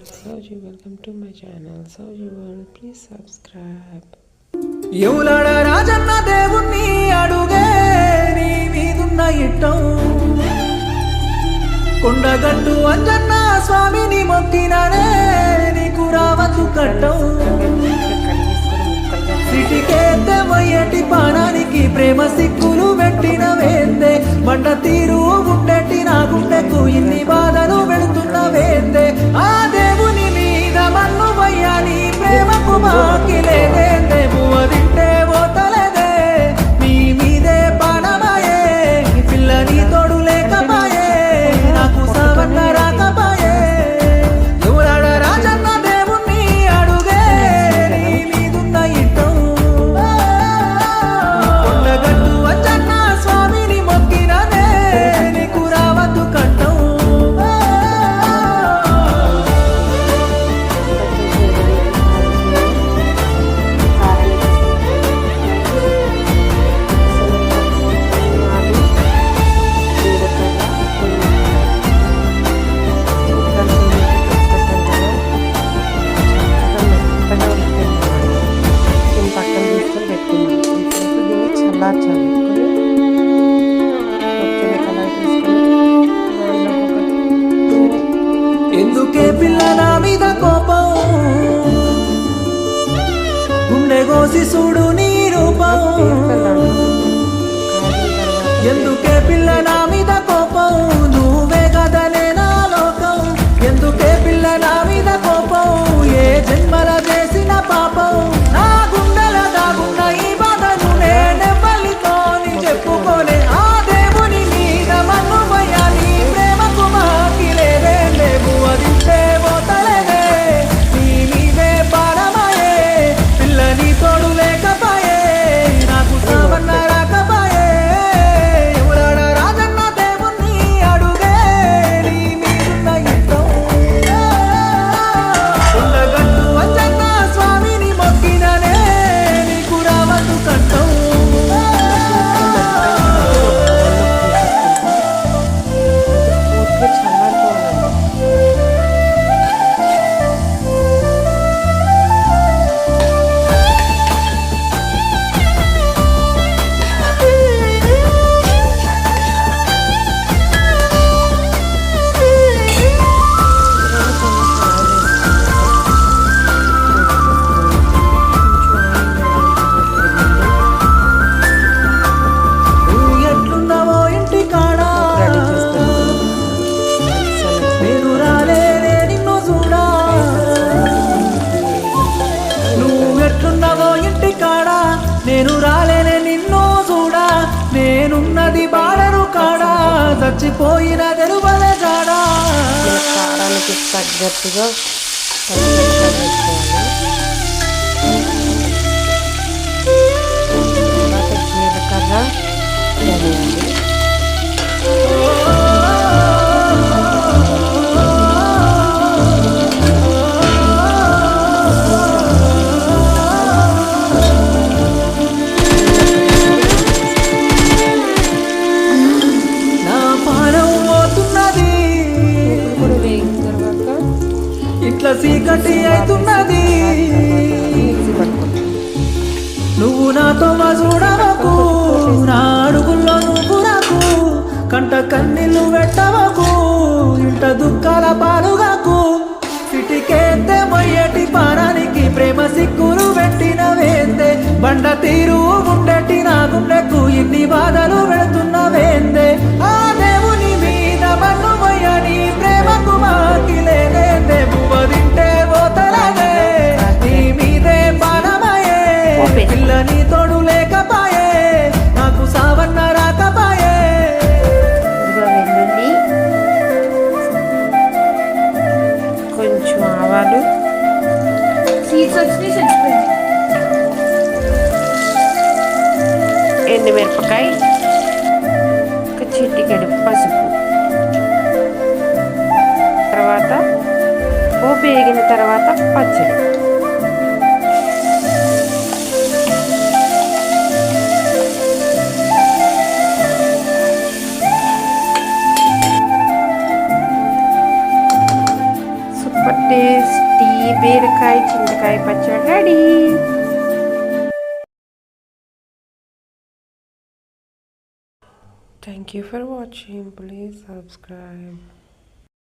Sauji, welcome to my channel. Sauji World, please subscribe. ఎవలాడ Rajanna దేవుణ్ణి అడుగే నీ మీదున్న ఇట్టం కొండగట్టు అంజన్న స్వామిని మొక్కిననే నీకు రావచ్చు కట్టం సిటికేతే మొయ్యటి పాణానికి ప్రేమ సిక్కులు పెట్టిన వేందే బండ తీరు ఉండేటి నా గుండెకు ఇన్ని బాధలు పెడుతున్న ఎందుకే పిల్ల నా మీద కోపం? గుండె కోసి చూడు నీ రూపం. ఎందుకే పిల్ల నా మీద కోపం? నువ్వే కదనే నా లోకం. ఎందుకే పిల్ల నా మీద కోపం? ఏ జన్మల మర్చిపోయిన తెరువలే జాడా తగ్గట్టుగా ఇట్లా చీకటి అవుతున్నది. నువ్వు నాతో మా చూడవకు నా అడుగుల్లో నువ్వు నాకు కంట కన్నీళ్ళు వేగిన తర్వాత పచ్చడి. సూపర్ టేస్టీ బీరకాయ చింతకాయ పచ్చడి ready. Thank you for watching please subscribe